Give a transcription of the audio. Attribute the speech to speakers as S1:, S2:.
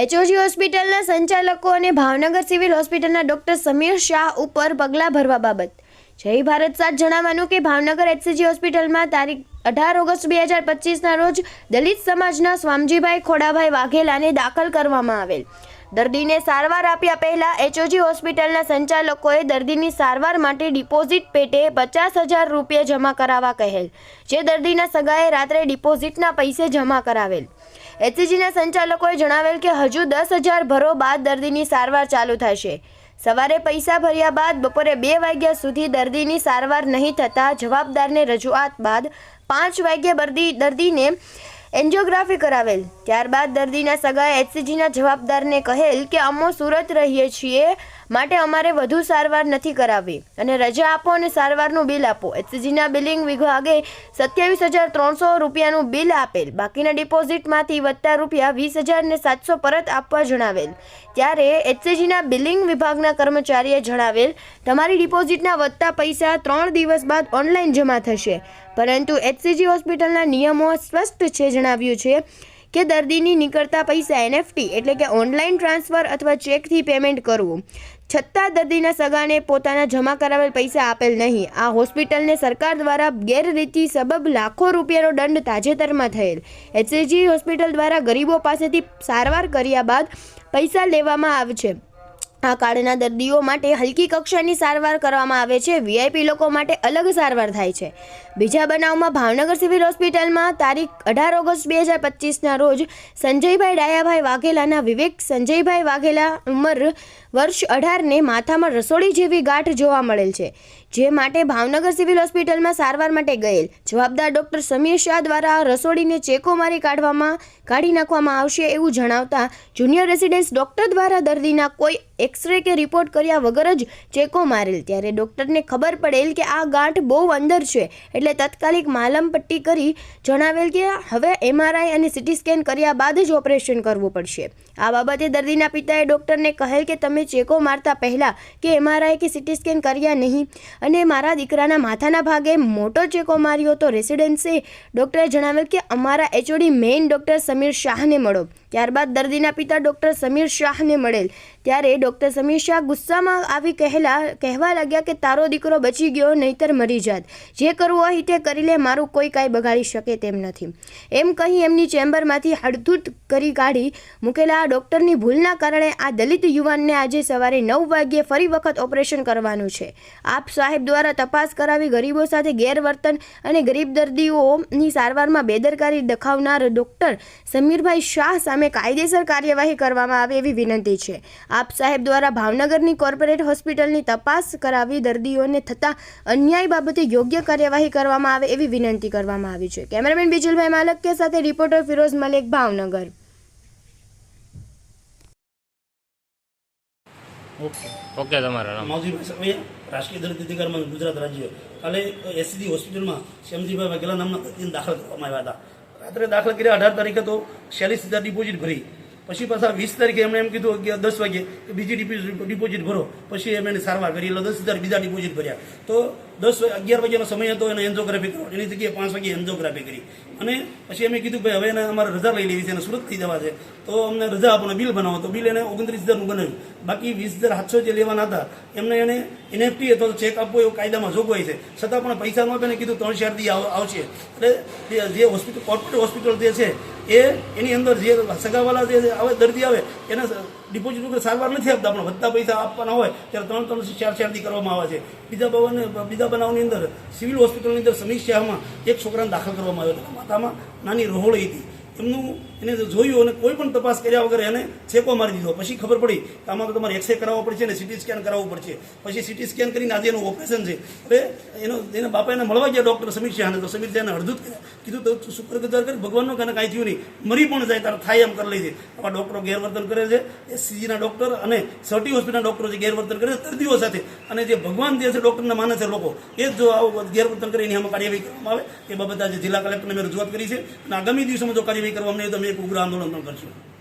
S1: એચઓજી હોસ્પિટલના સંચાલકો અને ભાવનગર સિવિલ હોસ્પિટલના ડોક્ટર સમીર શાહ ઉપર પગલાં ભરવા બાબત. જય ભારત સાથ જણાવવાનું કે ભાવનગર એચસીજી હોસ્પિટલમાં તારીખ અઢાર ઓગસ્ટ બે હજાર પચીસના રોજ દલિત સમાજના સ્વામજીભાઈ ખોડાભાઈ વાઘેલાને દાખલ કરવામાં આવેલ. દર્દીને સારવાર આપ્યા પહેલાં એચઓજી હોસ્પિટલના સંચાલકોએ દર્દીની સારવાર માટે ડિપોઝિટ પેટે પચાસ હજાર રૂપિયા જમા કરાવવા કહેલ, જે દર્દીના સગાએ રાત્રે ડિપોઝિટના પૈસે જમા કરાવેલ. એચસીજીના સંચાલકોએ જણાવેલ કે હજુ દસ હજાર ભરો બાદ દર્દીની સારવાર ચાલુ થશે. સવારે પૈસા ભર્યા બાદ બપોરે બે વાગ્યા સુધી દર્દીની સારવાર નહીં થતાં જવાબદારને રજૂઆત બાદ પાંચ વાગ્યે દર્દી દર્દીને એન્જિયોગ્રાફી કરાવેલ. ત્યારબાદ દર્દીના સગાએ એચસીજીના જવાબદારને કહેલ કે અમો સુરત રહીએ છીએ, માટે અમારે વધુ સારવાર નથી કરાવવી અને રજા આપો અને સારવારનું બિલ આપો. એચસીજીના બિલિંગ વિભાગે સત્યાવીસ હજાર ત્રણસો રૂપિયાનું બિલ આપેલ. બાકીના ડિપોઝિટમાંથી વધતા રૂપિયા વીસ હજાર ને સાતસો પરત આપવા જણાવેલ. ત્યારે એચસીજીના બિલિંગ વિભાગના કર્મચારીએ જણાવેલ, તમારી ડિપોઝિટના વધતા પૈસા ત્રણ દિવસ બાદ ઓનલાઈન જમા થશે. પરંતુ એચસીજી હોસ્પિટલના નિયમો સ્પષ્ટ છે જણાવ્યું છે કે દર્દીની નીકળતા પૈસા એનએફટી એટલે કે ઓનલાઈન ટ્રાન્સફર અથવા ચેકથી પેમેન્ટ કરવું. છતાં દર્દીના સગાને પોતાના જમા કરાવેલ પૈસા આપેલ નહીં. આ હોસ્પિટલને સરકાર દ્વારા ગેરરીતિ સબબ લાખો રૂપિયાનો દંડ તાજેતરમાં થયેલ. એચસીજી હોસ્પિટલ દ્વારા ગરીબો પાસેથી સારવાર કર્યા બાદ પૈસા લેવામાં આવે છે. આ કાર્ડના દર્દીઓ માટે હલકી કક્ષાની સારવાર કરવામાં આવે છે. વીઆઈપી લોકો માટે અલગ સારવાર થાય છે. બીજા બનાવમાં ભાવનગર સિવિલ હોસ્પિટલમાં તારીખ અઢાર ઓગસ્ટ બે હજાર પચીસના રોજ સંજયભાઈ ડાયાભાઈ વાઘેલાના વિવેક સંજયભાઈ વાઘેલા ઉંમર વર્ષ અઢારને માથામાં રસોડી જેવી ગાંઠ જોવા મળેલ છે. જે માટે ભાવનગર સિવિલ હોસ્પિટલમાં સારવાર માટે ગયેલ. જવાબદાર ડોક્ટર સમીર શાહ દ્વારા રસોડીને ચેકો મારી કાઢવામાં, કાઢી નાખવામાં આવશે એવું જણાવતા જુનિયર રેસિડેન્સ ડોક્ટર દ્વારા દર્દીના કોઈ એક્સરે કે રિપોર્ટ કર્યા વગર જ ચેકો મારેલ. ત્યારે ડોક્ટરને ખબર પડેલ કે આ ગાંઠ બહુ અંદર છે એટલે તાત્કાલિક માલમ પટ્ટી કરી જણાવેલ કે હવે એમઆરઆઈ અને સિટી સ્કેન કર્યા બાદ જ ઓપરેશન કરવું પડશે. આ બાબતે દર્દીના પિતાએ ડોક્ટરને કહેલ કે તમે ચેકો મારતા પહેલાં કે એમઆરઆઈ કે સિટી સ્કેન કર્યા નહીં. અને મારા દીકરાના માથાના ભાગે મોટો ચેકો માર્યો તો રેસિડેન્સે ડૉક્ટરે જણાવેલ કે અમારા એચઓડી મેઇન ડૉક્ટર સમીર શાહને મળો. ત્યારબાદ દર્દીના પિતા ડૉક્ટર સમીર શાહને મળેલ. ત્યારે ડૉક્ટર સમીર શાહ ગુસ્સામાં આવી કહેલા, કહેવા લાગ્યા કે તારો દીકરો બચી ગયો, નહીતર મરી જાત. જે કરવું હોય તે કરી લે, મારું કોઈ કાંઈ બગાડી શકે તેમ નથી. એમ કહી એમની ચેમ્બરમાંથી હડધૂત કરી કાઢી મૂકેલા આ ડોક્ટરની ભૂલના કારણે આ દલિત યુવાનને આજે સવારે નવ વાગ્યે ફરી વખત ઓપરેશન કરવાનું છે. આપ સાહેબ દ્વારા તપાસ કરાવી ગરીબો સાથે ગેરવર્તન અને ગરીબ દર્દીઓની સારવારમાં બેદરકારી દખાવનાર ડૉક્ટર સમીરભાઈ શાહ સામે કાયદેસર કાર્યવાહી કરવામાં આવે એવી વિનંતી છે. આપ સાહેબ દ્વારા ભાવનગરની કોર્પોરેટ હોસ્પિટલની તપાસ કરાવી દર્દીઓને થતા અન્યાય બાબતે યોગ્ય કાર્યવાહી કરવામાં આવે એવી વિનંતી કરવામાં આવી છે. કેમેરામેન બિજલભાઈ માલકિયા સાથે reporter Firoz Malek Bhavnagar.
S2: Okay.
S3: Okay તમારા નામ
S2: માવજીભાઈ સમય રાષ્ટ્રીય દલિત અધિકારમાં ગુજરાત રાજ્ય. કાલે એસસીડી હોસ્પિટલમાં શ્યામજીભાઈ વાઘેલા નામના દર્દીને દાખલ કરવામાં આવ્યા હતા. રાત્રે દાખલ કર્યા અઢાર તારીખે તો ચાલીસ હજાર ડિપોઝિટ ભરી. પછી પાછા વીસ તારીખે એમણે એમ કીધું કે દસ વાગે કે બીજી ડિપોઝિટ ભરો. પછી એમણે સારવાર કરી, એટલે દસ હજાર બીજા ડિપોઝિટ ભર્યા. તો દસ અગિયાર વાગ્યાનો સમય હતો, એને એન્જોગ્રાફી કરો. એની જગ્યાએ પાંચ વાગે એન્જોગ્રાફી કરી. અને પછી અમે કીધું ભાઈ હવે એને અમારે રજા લઈ લેવી છે અને સુરત થઈ જવા છે. તો અમને રજા આપો બિલ બનાવો. તો બિલ એને ઓગણત્રીસ હજારનું બનાવ્યું. બાકી વીસ હજાર સાતસો જે લેવાના હતા, એમને એને એનએફટી અથવા ચેક આપવો એવો કાયદામાં જોગવાઈ છે. છતાં પણ પૈસા ન આપે કીધું ત્રણ ચાર દી આવશે. એટલે જે- હોસ્પિટલ કોર્પોરેટ હોસ્પિટલ જે છે, એ, એની અંદર જે સગાવાલા જે આવે, દર્દી આવે, એને ડિપોઝિટ ઉપર સારવાર નથી આપતા, પણ વધતા પૈસા આપવાના હોય, ત્યારે ત્રણ ત્રણ ચાર ચારથી કરવામાં આવે છે. બીજા ભવન બીજા બનાવની અંદર, સિવિલ હોસ્પિટલની અંદર સમીક્ષામાં એક છોકરાને દાખલ કરવામાં આવ્યો હતો. માથામાં નાની રોહોળી હતી. એમનું એને જોયું અને કોઈ પણ તપાસ કર્યા વગર એને છેકો મારી દીધો. પછી ખબર પડી કે આમાં તો તમારે એક્સરે કરાવવો પડશે અને સિટી સ્કેન કરાવવું પડશે. પછી સિટી સ્કેન કરીને આજે એનું ઓપરેશન છે. હવે એનો એના બાપા એને મળવા ગયા ડૉક્ટર સમીર શાહને. તો સમીર શાહને અડધું કીધું તો શુક્રગુજાર કરી, ભગવાનનો કાને કાંઈ થયું નહીં. મરી પણ જાય, તારે થાય એમ કરી લે છે. આવા ડૉક્ટરો ગેરવર્તન કરે છે. એ સીજીના ડૉક્ટર અને સર્ટી હોસ્પિટલના ડૉક્ટરો જે ગેરવર્તન કરે છે, દર્દીઓ સાથે. અને જે ભગવાન જે છે ડૉક્ટરને માને છે લોકો, એ જ જો આવું ગેરવર્તન કરીને એની કાર્યવાહી કરવામાં આવે. એ બાબતે આજે જિલ્લા કલેક્ટરને મેં રજૂઆત કરી છે. અને આગામી દિવસોમાં જો કાર્યવાહી નહીં તો અમે એક ઉગ્ર આંદોલન પણ કરશું.